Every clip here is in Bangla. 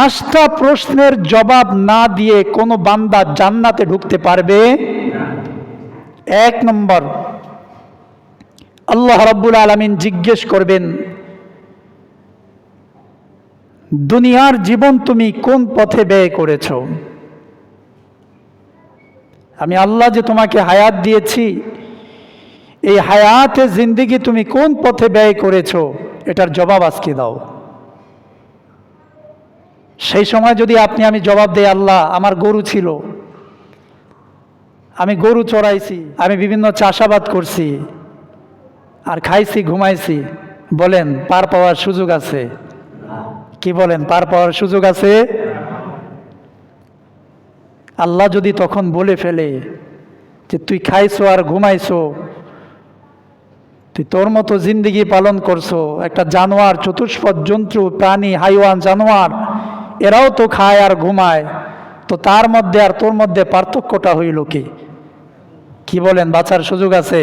পাঁচটা প্রশ্নের জবাব না দিয়ে কোনো বান্দা জান্নাতে ঢুকতে পারবে? এক নম্বর, আল্লাহ রাব্বুল আলামিন জিজ্ঞেস করবেন, দুনিয়ার জীবন তুমি কোন পথে ব্যয় করেছ? আমি আল্লাহ যে তোমাকে হায়াত দিয়েছি, এই হায়াতে জিন্দিগি তুমি কোন পথে ব্যয় করেছ? এটার জবাব আজকে দাও। সেই সময় যদি আপনি আমি জবাব দেই, আল্লাহ, আমার গরু ছিল। আমি গরু চড়াইছি, আমি বিভিন্ন চাষাবাদ করছি, আর খাইছি, ঘুমাইছি। বলেন, পার পাওয়ার সুযোগ আছে? কি বলেন, পার পাওয়ার সুযোগ আছে? আল্লাহ যদি তখন বলে ফেলে যে, তুই খাইছো আর ঘুমাইছো, তুই তোর মতো জিন্দিগি পালন করছ, একটা জানোয়ার, চতুষ্পদ, জন্তু, প্রাণী, হাইওয়ান, জানোয়ার এরাও তো খায় আর ঘুমায়। তো তার মধ্যে আর তোর মধ্যে পার্থক্যটা হইল কি? কি বলেন, বাঁচার সুযোগ আছে?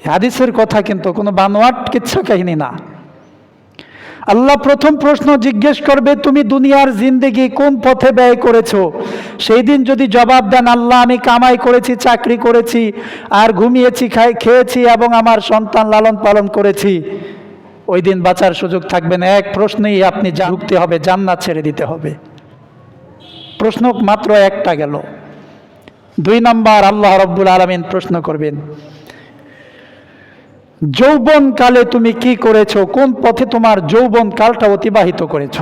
হাদিসের কথা কিন্তু কোনো বানোয়াট কিচ্ছু কাহিনী না। আল্লাহ প্রথম প্রশ্ন জিজ্ঞেস করবে, তুমি দুনিয়ার জিন্দেগি কোন পথে ব্যয় করেছ? সেই দিন যদি জবাব দেন, আল্লাহ, আমি কামাই করেছি, চাকরি করেছি, আর ঘুমিয়েছি, খাই, খেয়েছি এবং আমার সন্তান লালন পালন করেছি। ওই দিন বাঁচার সুযোগ থাকবে না। এক প্রশ্নেই আপনি যা ঢুকতে হবে, জান্নাত ছেড়ে দিতে হবে। প্রশ্ন মাত্র একটা গেল। দুই নম্বর, আল্লাহ রব্বুল আলমিন প্রশ্ন করবেন যৌবন কালে তুমি কি করেছ? কোন পথে তোমার যৌবন কালটা অতিবাহিত করেছ?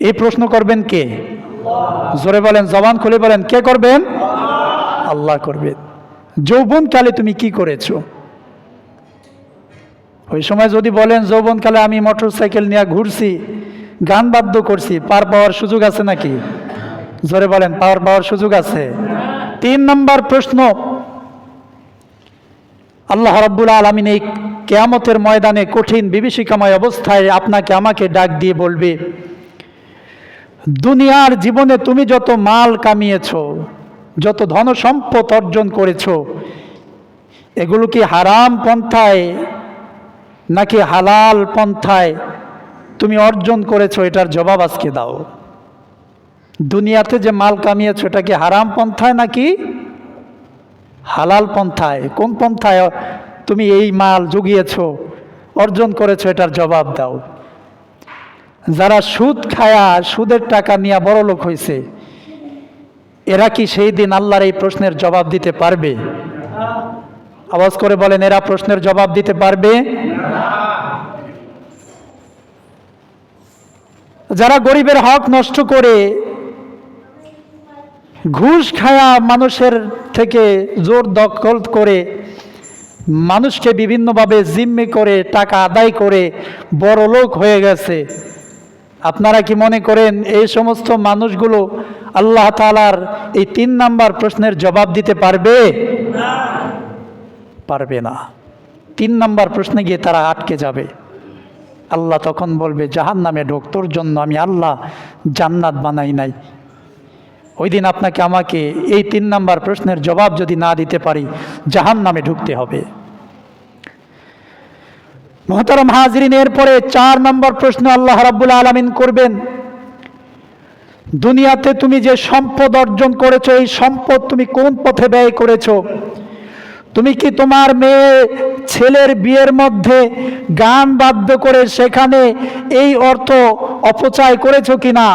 এই প্রশ্ন করবেন কে? জোরে বলেন, জবান খুলে বলেন, কে করবেন? আল্লাহ করবেন। যৌবন কালে তুমি কি করেছ? ওই সময় যদি বলেন, যৌবনকালে আমি মোটর সাইকেল নিয়ে ঘুরছি, গান বাদ্য করছি, পার পাওয়ার সুযোগ আছে নাকি? জোরে বলেন পাওয়ার পাওয়ার সুযোগ আছে। তিন নম্বর প্রশ্ন, আল্লাহ রাব্বুল আলমিন এই কেয়ামতের ময়দানে কঠিন বিভীষিকাময় অবস্থায় আপনাকে আমাকে ডাক দিয়ে বলবে, দুনিয়ার জীবনে তুমি যত মাল কামিয়েছ, যত ধন সম্পদ অর্জন করেছ, এগুলো কি হারাম পন্থায় নাকি হালাল পন্থায় তুমি অর্জন করেছ, এটার জবাব আজকে দাও। দুনিয়াতে যে মাল কামিয়েছো, এটা কি হারাম পন্থায় নাকি হালাল পন্থায়? কোন পন্থায় তুমি এই মাল জুগিয়েছ, অর্জন করেছ, এটার জবাব দাও। যারা সুদ খায়া সুদের টাকা নিয়ে বড় লোক হয়েছে এরা কি সেই দিন আল্লাহর এই প্রশ্নের জবাব দিতে পারবে? আওয়াজ করে বলেন, এরা প্রশ্নের জবাব দিতে পারবে? যারা গরিবের হক নষ্ট করে ঘুষ খায়া মানুষের থেকে জোর দখল করে, মানুষকে বিভিন্নভাবে জিম্মি করে, টাকা আদায় করে বড় লোক হয়ে গেছে। আপনারা কি মনে করেন এই সমস্ত মানুষগুলো আল্লাহ তালার এই তিন নাম্বার প্রশ্নের জবাব দিতে পারবে? পারবে না। তিন নাম্বার প্রশ্নে গিয়ে তারা আটকে যাবে। আল্লাহ তখন বলবে জাহান নামে ঢোক, তোর জন্য আমি আল্লাহ জান্নাত বানাই নাই। ওই দিন আপনাকে আমাকে এই তিন নাম্বার প্রশ্নের জবাব যদি না দিতে পারি জাহান নামে ঢুকতে হবে। মহতারম হাজরিন, এরপরে চার নম্বর প্রশ্ন আল্লাহ রাব্বুল আলমিন করবেন, দুনিয়াতে তুমি যে সম্পদ অর্জন করেছ, এই সম্পদ তুমি কোন পথে ব্যয় করেছ? তুমি কি তোমার মেয়ে ছেলের বিয়ের মধ্যে গান বাধ্য করে সেখানে এই অর্থ অপচয় করেছ কিনা?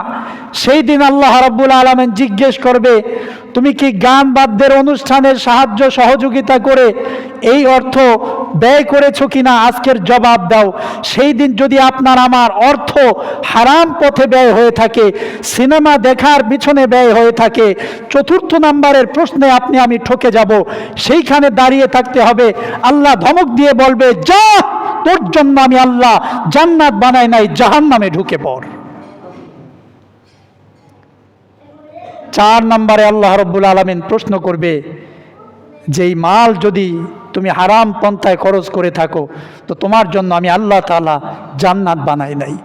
সেই দিন আল্লাহ রাব্বুল আলমেন জিজ্ঞেস করবে তুমি কি গান বাদ্যের অনুষ্ঠানের সাহায্য, সহযোগিতা করে এই অর্থ ব্যয় করেছ কিনা আজকের জবাব দাও। সেই দিন যদি আপনার আমার অর্থ হারাম পথে ব্যয় হয়ে থাকে, সিনেমা দেখার পিছনে ব্যয় হয়ে থাকে, চতুর্থ নাম্বারের প্রশ্নে আপনি, আমি ঠকে যাব। সেইখানে দাঁড়িয়ে থাকতে হবে। আল্লাহ ধমক দিয়ে বলবে, যা, তোর জন্য আমি আল্লাহ জান্নাত বানাই নাই জাহান নামে ঢুকে পড়। চার নম্বরে আল্লাহ রব্বুল আলমিন প্রশ্ন করবে, যেই মাল যদি তুমি হারাম পন্থায় খরচ করে থাকো, তো তোমার জন্য আমি আল্লাহ তালা জান্নাত বানাই নাই।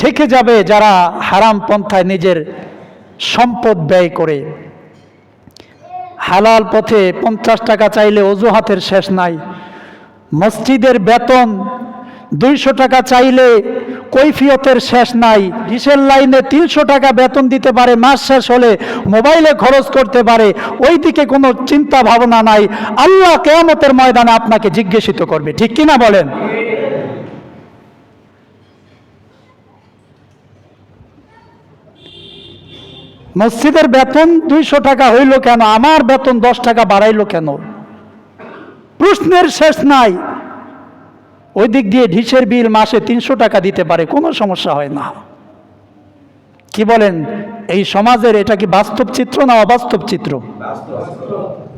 থেকে যাবে যারা হারাম পন্থায় নিজের সম্পদ ব্যয় করে। হালাল পথে পঞ্চাশ টাকা চাইলে অজুহাতের শেষ নাই। মসজিদের বেতন দুইশো টাকা চাইলে কৈফিয়তের শেষ নাই। ডিসেল লাইনে তিনশো টাকা বেতন দিতে পারে, মাস শেষ হলে মোবাইলে খরচ করতে পারে। ওই দিকে কোনো চিন্তা ভাবনা নাই। আল্লাহ কেয়ামতের ময়দানে আপনাকে জিজ্ঞাসিত করবে, ঠিক কিনা বলেন? মসজিদের বেতন দুইশো টাকা হইল কেন? আমার বেতন দশ টাকা বাড়াইলো কেন? প্রশ্নের শেষ নাই। ওই দিক দিয়ে ঢিসের বিল মাসে তিনশো টাকা দিতে পারে, কোনো সমস্যা হয় না। কি বলেন? এই সমাজের এটা কি বাস্তব চিত্র না অবাস্তব চিত্র?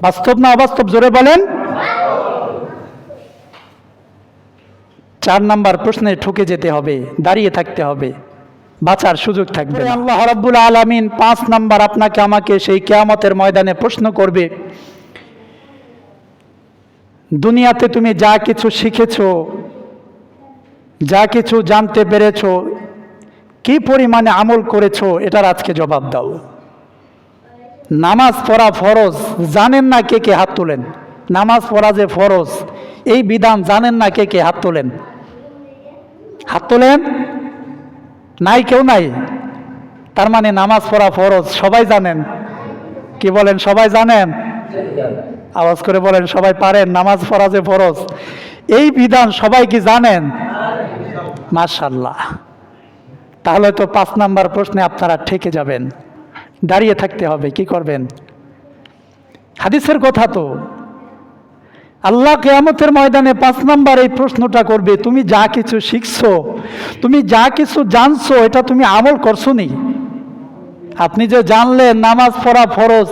বাস্তব না অবাস্তব? জোরে বলেন। চার নাম্বার প্রশ্নে ঠকে যেতে হবে, দাঁড়িয়ে থাকতে হবে, বাঁচার সুযোগ থাকবে আল্লাহ রাব্বুল আলামিন পাঁচ নাম্বার আপনাকে আমাকে সেই কেয়ামতের ময়দানে প্রশ্ন করবে, দুনিয়াতে তুমি যা কিছু শিখেছো যা কিছু জানতে পেরেছ, কি পরিমাণে আমল করেছ, এটার আজকে জবাব দাও। নামাজ পড়া ফরজ, জানেন না কে কে হাত তোলেন? নামাজ পড়া যে ফরজ, এই বিধান জানেন না কে কে হাত তোলেন? হাত তোলেন? নাই কেউ নাই? তার মানে নামাজ পড়া ফরজ, সবাই জানেন? কি বলেন, সবাই জানেন? আওয়াজ করে বলেন, সবাই পারেন, নামাজ পড়া যে ফরজ। এই বিধান সবাই কি জানেন? মাশাল্লাহ। তাহলে তো পাঁচ নাম্বার প্রশ্নে আপনারা ঠেকে যাবেন। দাঁড়িয়ে থাকতে হবে, কি করবেন? হাদিসের কথা তো। আল্লাহ কেয়ামতের ময়দানে পাঁচ নাম্বার এই প্রশ্নটা করবে, তুমি যা কিছু শিখছো, তুমি যা কিছু জানছো, এটা তুমি আমল করছ নি? আপনি যে জানলেন নামাজ পড়া ফরজ,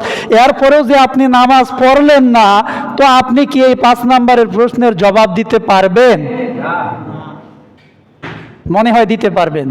এরপরেও যে আপনি নামাজ পড়লেন না, তো আপনি কি এই পাঁচ নাম্বারের প্রশ্নের জবাব দিতে পারবেন? মনে হয় দিতে পারবেন।